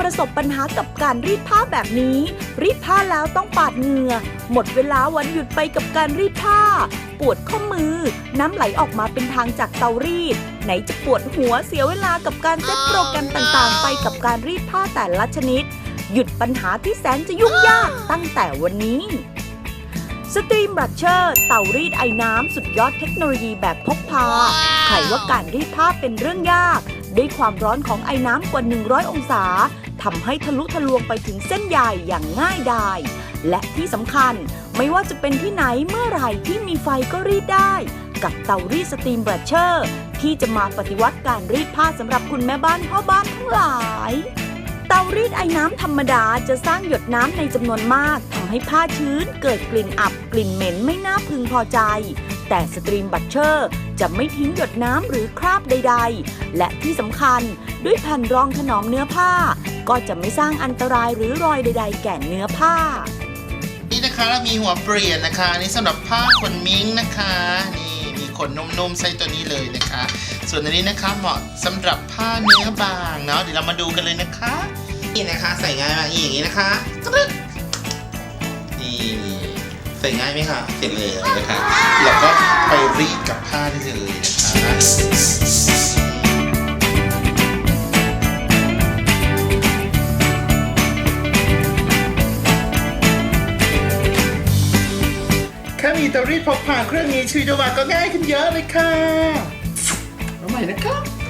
ประสบปัญหากับการรีดผ้าแบบนี้ รีดผ้าแล้วต้องปาดเหงื่อ หมดเวลาวันหยุดไปกับการรีดผ้า ปวดข้อมือ น้ำไหลออกมาเป็นทางจากเตารีด ไหนจะปวดหัวเสียเวลากับการเซตโปรแกรมต่างๆ ไปกับการรีดผ้าแต่ละชนิด หยุดปัญหาที่แสนจะยุ่งยากตั้งแต่วันนี้สตรีมบัชเชอร์เตารีดไอ้น้ำสุดยอดเทคโนโลยีแบบพกพาใครว่าการรีดผ้าเป็นเรื่องยาก ด้วยความร้อนของไอ้น้ำกว่า 100 องศา ทำให้ทะลุทะลวงไปถึงเส้นใยอย่างง่ายดาย และที่สำคัญไม่ว่าจะเป็นที่ไหนเมื่อไหร่ที่มีไฟก็รีดได้ กับเตารีดสตรีมบรัชเชอร์ ที่จะมาปฏิวัติการรีดผ้าสำหรับคุณแม่บ้านพ่อบ้านทั้งหลายเตารีดไอ้น้ำธรรมดาจะสร้างหยดน้ำในจำนวนมากทำให้ผ้าชื้นเกิดกลิ่นอับกลิ่นเหม็นไม่น่าพึงพอใจ แต่สตรีมบัตเชอร์จะไม่ทิ้งหยดน้ำหรือคราบใด ๆ และที่สำคัญด้วยแผ่นรองถนอมเนื้อผ้า ก็จะไม่สร้างอันตรายหรือรอยใด ๆ แก่เนื้อผ้า นี่นะคะเรามีหัวเปลี่ยนนะคะอันนี่สำหรับผ้าขนมิ้งนะคะ นี่มีขนนุ่มๆใส่ตัวนี้เลยนะคะ ส่วนอันนี้นะคะเหมาะสำหรับผ้าเนื้อบางเนาะเดี๋ยวเรามาดูกันเลยนะคะ นี่นะคะใส่ง่ายมากนี่อย่างนี้นะคะกรึ๊ดนี่ใส่ง่ายไหมคะเสร็จเลยนะคะแล้วก็ไปรีดกับผ้าได้เลยนะคะ มีเตารีดพกพาเครื่องนี้ชีวิตว่าก็ง่ายขึ้นเยอะเลยค่ะเอาใหม่นะครับ